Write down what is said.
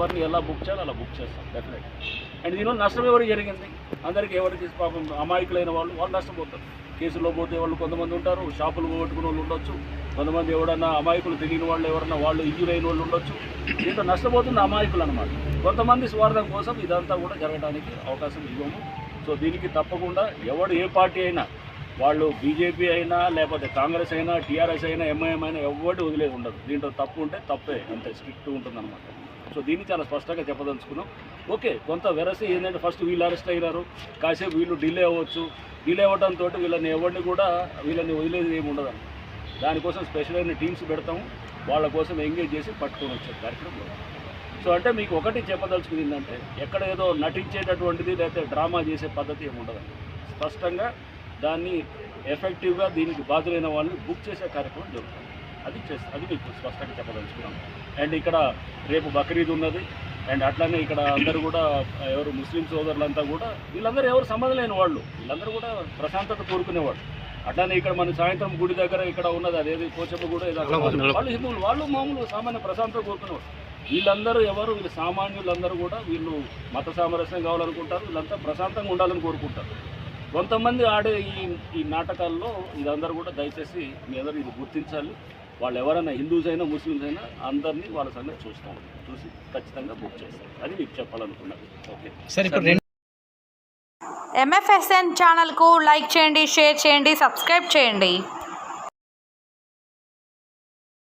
ఎవరిని ఎలా బుక్ చేయాలో అలా బుక్ చేస్తాం డెఫినెట్ అండ్ దీనివల్ల నష్టం ఎవరికి జరిగింది? అందరికీ ఎవరికి పాపం అమాయకులైన వాళ్ళు వాళ్ళు నష్టపోతారు. కేసులో పోతే వాళ్ళు కొంతమంది ఉంటారు షాపులు పోగొట్టుకునే వాళ్ళు ఉండొచ్చు. కొంతమంది ఎవడన్నా అమాయకులు తెలియని వాళ్ళు ఎవరన్నా వాళ్ళు ఇంజూర్ అయిన వాళ్ళు ఉండొచ్చు. దీంట్లో నష్టపోతున్న అమాయకులు అనమాట కొంతమంది స్వార్థం కోసం ఇదంతా కూడా జరగడానికి అవకాశం ఇవ్వము. సో దీనికి తప్పకుండా ఎవడు ఏ పార్టీ అయినా వాళ్ళు బీజేపీ అయినా లేకపోతే కాంగ్రెస్ అయినా టీఆర్ఎస్ అయినా ఎంఐఎం అయినా ఎవరి వదిలేదు ఉండదు. దీంట్లో తప్పు ఉంటే తప్పే అంతే స్ట్రిక్ట్ ఉంటుందన్నమాట. సో దీన్ని చాలా స్పష్టంగా చెప్పదలుచుకున్నాం. ఓకే కొంత వెరసి ఏంటంటే ఫస్ట్ వీళ్ళు అరెస్ట్ అయినారు. కాసేపు వీళ్ళు డిలే అవ్వచ్చు. డిలే అవ్వడంతో వీళ్ళని ఎవరిని కూడా వీళ్ళని వదిలేది ఏమి ఉండదు దానికోసం స్పెషల్ అయిన టీమ్స్ పెడతాము. వాళ్ళ కోసం ఎంగేజ్ చేసి పట్టుకొని వచ్చే కార్యక్రమం. సో అంటే మీకు ఒకటి చెప్పదలుచుకుంది ఏంటంటే ఎక్కడ ఏదో నటించేటటువంటిది లేకపోతే డ్రామా చేసే పద్ధతి ఏమి ఉండదండి స్పష్టంగా దాన్ని ఎఫెక్టివ్గా దీనికి బాధ్యులైన వాళ్ళని బుక్ చేసే కార్యక్రమం జరుగుతుంది. అది చేసి అది మీకు స్పష్టంగా చెప్పదలుచుకున్నాం. అండ్ ఇక్కడ రేపు బక్రీద్ ఉన్నది. అండ్ అట్లానే ఇక్కడ అందరూ కూడా ఎవరు ముస్లిం సోదరులంతా కూడా వీళ్ళందరూ ఎవరు సంబంధం లేని వాళ్ళు. వీళ్ళందరూ కూడా ప్రశాంతత కోరుకునేవాళ్ళు. అట్లానే ఇక్కడ మన సాయంత్రం గుడి దగ్గర ఇక్కడ ఉన్నది అదేది పోచమ్మ కూడా వాళ్ళు హిందువులు వాళ్ళు మామూలు సామాన్య ప్రశాంతత కోరుకునేవాళ్ళు. వీళ్ళందరూ ఎవరు వీళ్ళు సామాన్యులందరూ కూడా వీళ్ళు మత సామరస్యం కావాలనుకుంటారు వీళ్ళంతా ప్రశాంతంగా ఉండాలని కోరుకుంటారు. కొంతమంది ఆడే ఈ ఈ నాటకాల్లో ఇదందరూ కూడా దయచేసి మీ అందరూ ఇది గుర్తించాలి. వాళ్ళు ఎవరైనా హిందూస్ అయినా ముస్లిమ్స్ అయినా అందరినీ వాళ్ళ సంగతి చూస్తాం. చూసి ఖచ్చితంగా బుక్ చేస్తాం. అది మీకు చెప్పాలనుకున్నది. Okay sir. ఇప్పుడు రెండు ఎంఎఫ్ఎస్ఎన్ ఛానల్కు లైక్ చేయండి షేర్ చేయండి సబ్స్క్రైబ్ చేయండి.